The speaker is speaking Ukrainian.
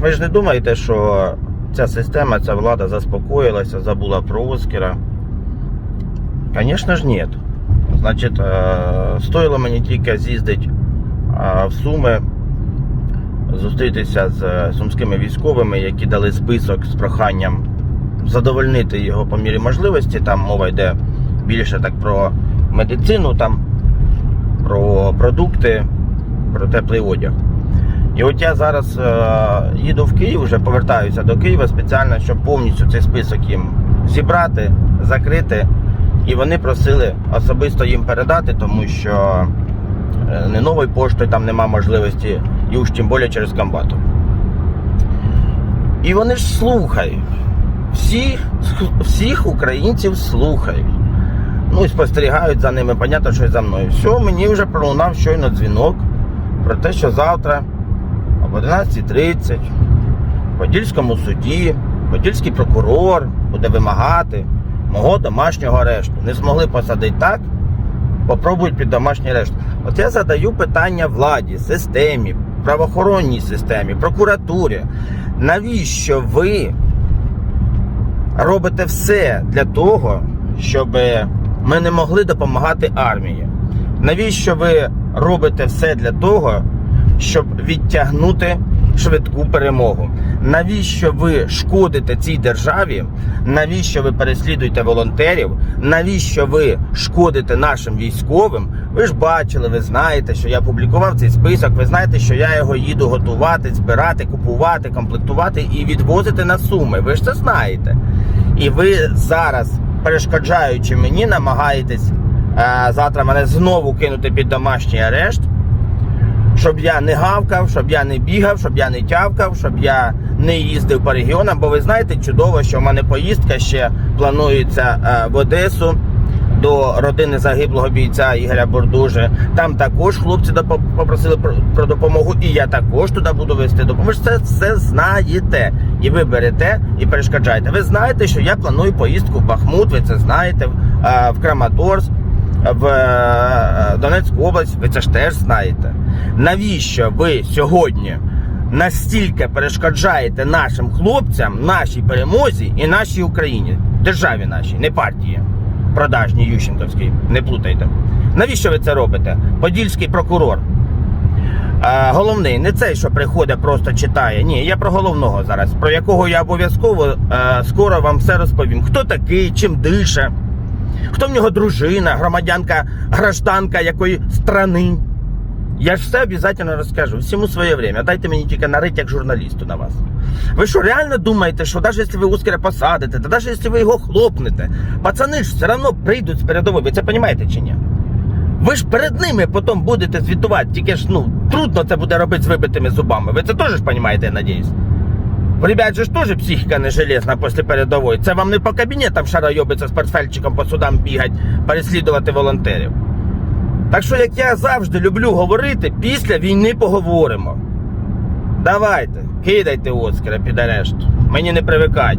ви ж не думаєте, що ця система, ця влада заспокоїлася, забула про Оскара? Звісно ж, ні. Значить, е, стоїло мені тільки з'їздити е, в Суми, зустрітися з сумськими військовими, які дали список з проханням задовольнити його по мірі можливості. Там мова йде більше так про медицину, там, про продукти, про теплий одяг. І от я зараз е, їду в Київ, вже повертаюся до Києва спеціально, щоб повністю цей список їм зібрати, закрити. І вони просили особисто їм передати, тому що е, не новою поштою там нема можливості, і уж тим більше через комбату. І вони ж слухають. Всіх, всіх українців слухають. Ну і спостерігають за ними, понятно, що за мною. Все, мені вже пролунав щойно дзвінок про те, що завтра об 11.30 в Подільському суді Подільський прокурор буде вимагати мого домашнього арешту. Не змогли посадити так, попробують під домашній арешт. От я задаю питання владі, системі, правоохоронній системі, прокуратурі. Навіщо ви робите все для того, щоб ми не могли допомагати армії? Навіщо ви робите все для того, щоб відтягнути швидку перемогу? Навіщо ви шкодите цій державі? Навіщо ви переслідуєте волонтерів? Навіщо ви шкодите нашим військовим? Ви ж бачили, ви знаєте, що я публікував цей список. Ви знаєте, що я його їду готувати, збирати, купувати, комплектувати і відвозити на суми. Ви ж це знаєте. І ви зараз, перешкоджаючи мені, намагаєтесь е, завтра мене знову кинути під домашній арешт щоб я не гавкав, щоб я не бігав, щоб я не тявкав, щоб я не їздив по регіонам. Бо ви знаєте чудово, що в мене поїздка ще планується е, в Одесу до родини загиблого бійця Ігоря Бордужи. Там також хлопці попросили про, допомогу, і я також туди буду вести допомогу. Це все знаєте. І ви берете і перешкоджаєте. Ви знаєте, що я планую поїздку в Бахмут, ви це знаєте, е, в Краматорськ в е, Донецьку область, ви це ж теж знаєте. Навіщо ви сьогодні настільки перешкоджаєте нашим хлопцям, нашій перемозі і нашій Україні, державі нашій, не партії продажній Ющенковській, не плутайте. Навіщо ви це робите? Подільський прокурор. Е, головний, не цей, що приходить, просто читає. Ні, я про головного зараз, про якого я обов'язково е, скоро вам все розповім. Хто такий, чим дише, хто в нього дружина, громадянка, гражданка якої страни. Я ж все обов'язково розкажу. Всьому своє время. Дайте мені тільки нарить як журналісту на вас. Ви що, реально думаєте, що навіть якщо ви Оскара посадите, та навіть якщо ви його хлопнете, пацани ж все одно прийдуть з передової. Ви це розумієте чи ні? Ви ж перед ними потім будете звітувати, тільки ж ну трудно це буде робити з вибитими зубами. Ви це теж розумієте, я надіюсь. Ребят же ж теж психіка не железна після передової. Це вам не по кабінетам шарайобиться з портфельчиком по судам бігати, переслідувати волонтерів. Так що, як я завжди люблю говорити, після війни поговоримо. Давайте, кидайте Оскара під арешт. Мені не привикать.